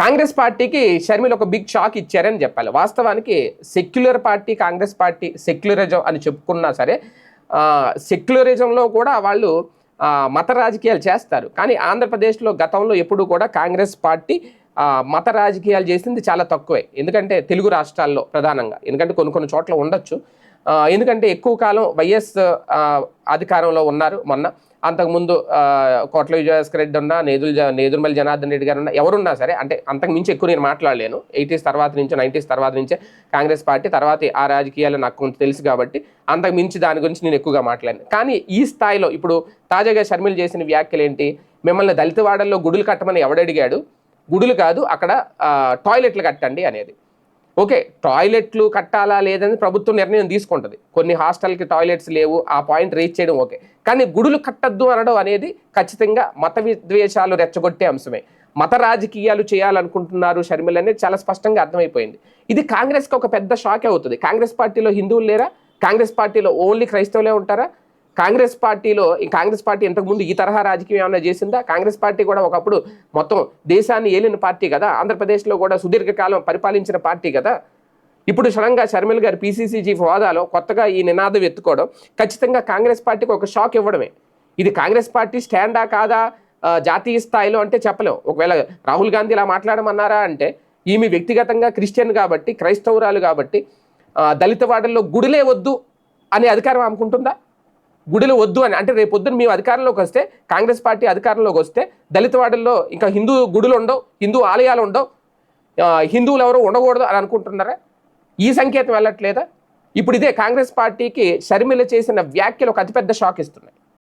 కాంగ్రెస్ పార్టీకి షర్మిల ఒక big shock ఇచ్చారని చెప్పాలి. వాస్తవానికి secular party Congress party secularism అని చెప్పుకున్నా సరే సెక్యులరిజంలో కూడా వాళ్ళు మత రాజకీయాలు చేస్తారు. కానీ ఆంధ్రప్రదేశ్లో గతంలో ఎప్పుడు కూడా కాంగ్రెస్ పార్టీ మత రాజకీయాలు చేసింది చాలా తక్కువే. ఎందుకంటే తెలుగు రాష్ట్రాల్లో ప్రధానంగా. ఎందుకంటే కొన్ని కొన్ని చోట్ల ఉండొచ్చు. ఎందుకంటే ఎక్కువ కాలం వైఎస్ అధికారంలో ఉన్నారు మొన్న. అంతకుముందు కోట్ల విజయభాస్కర్ రెడ్డి ఉన్నా నేదుల్ జ- నేదురుమల్లి జనార్దన్ రెడ్డి గారు ఉన్నా ఎవరున్నా సరే అంటే అంతకు మించి ఎక్కువ నేను మాట్లాడలేను. ఎయిటీస్ తర్వాత నుంచి నైంటీస్ తర్వాత నుంచే కాంగ్రెస్ పార్టీ తర్వాత ఆ రాజకీయాలు నాకు కొంచెం తెలుసు కాబట్టి అంతకు మించి దాని గురించి నేను ఎక్కువగా మాట్లాడాను కానీ ఈ స్థాయిలో ఇప్పుడు తాజాగా షర్మిలు చేసిన వ్యాఖ్యలు ఏంటి మిమ్మల్ని దళితవాడల్లో గుడులు కట్టమని ఎవడడిగాడు? గుడులు కాదు అక్కడ టాయిలెట్లు కట్టండి అనేది. ఓకే టాయిలెట్లు కట్టాలా లేదని ప్రభుత్వం నిర్ణయం తీసుకుంటుంది. కొన్ని హాస్టల్కి టాయిలెట్స్ లేవు ఆ పాయింట్ రీచ్ చేయడం ఓకే. కానీ గుడులు కట్టద్దు అనడం అనేది ఖచ్చితంగా మత విద్వేషాలు రెచ్చగొట్టే అంశమే. మత రాజకీయాలు చేయాలనుకుంటున్నారు షర్మిల అనేది చాలా స్పష్టంగా అర్థమైపోయింది. ఇది కాంగ్రెస్కి ఒక పెద్ద షాక్ అవుతుంది. కాంగ్రెస్ పార్టీలో హిందువులు లేరా? కాంగ్రెస్ పార్టీలో ఓన్లీ క్రైస్తవులే ఉంటారా? కాంగ్రెస్ పార్టీలో ఈ కాంగ్రెస్ పార్టీ ఇంతకుముందు ఈ తరహా రాజకీయం ఏమైనా చేసిందా? కాంగ్రెస్ పార్టీ కూడా ఒకప్పుడు మొత్తం దేశాన్ని ఏలిన పార్టీ కదా? ఆంధ్రప్రదేశ్లో కూడా సుదీర్ఘకాలం పరిపాలించిన పార్టీ కదా? ఇప్పుడు సడన్గా షర్మిల్ గారు పీసీసీ చీఫ్ హోదాలో కొత్తగా ఈ నినాదం ఎత్తుకోవడం ఖచ్చితంగా కాంగ్రెస్ పార్టీకి ఒక షాక్ ఇవ్వడమే. ఇది కాంగ్రెస్ పార్టీ స్టాండా కాదా? జాతీయ స్థాయిలో అంటే చెప్పలేం. ఒకవేళ రాహుల్ గాంధీ ఇలా మాట్లాడమన్నారా అంటే ఈమె వ్యక్తిగతంగా క్రిస్టియన్ కాబట్టి క్రైస్తవురాలు కాబట్టి దళిత వాడల్లో గుడిలే వద్దు అనే అధికారం ఆమెకుంటుందా గుడిలు వద్దు అని. అంటే రేపు పొద్దున్న మేము అధికారంలోకి వస్తే కాంగ్రెస్ పార్టీ అధికారంలోకి వస్తే దళితవాడల్లో ఇంకా హిందూ గుడులు ఉండవు హిందూ ఆలయాలు ఉండవు హిందువులు ఎవరు ఉండకూడదు అని అనుకుంటున్నారా? ఈ సంకేతం వెళ్ళట్లేదా? ఇప్పుడు ఇదే కాంగ్రెస్ పార్టీకి షర్మిల చేసిన వ్యాఖ్యలు ఒక అతిపెద్ద షాక్ ఇస్తున్నాయి.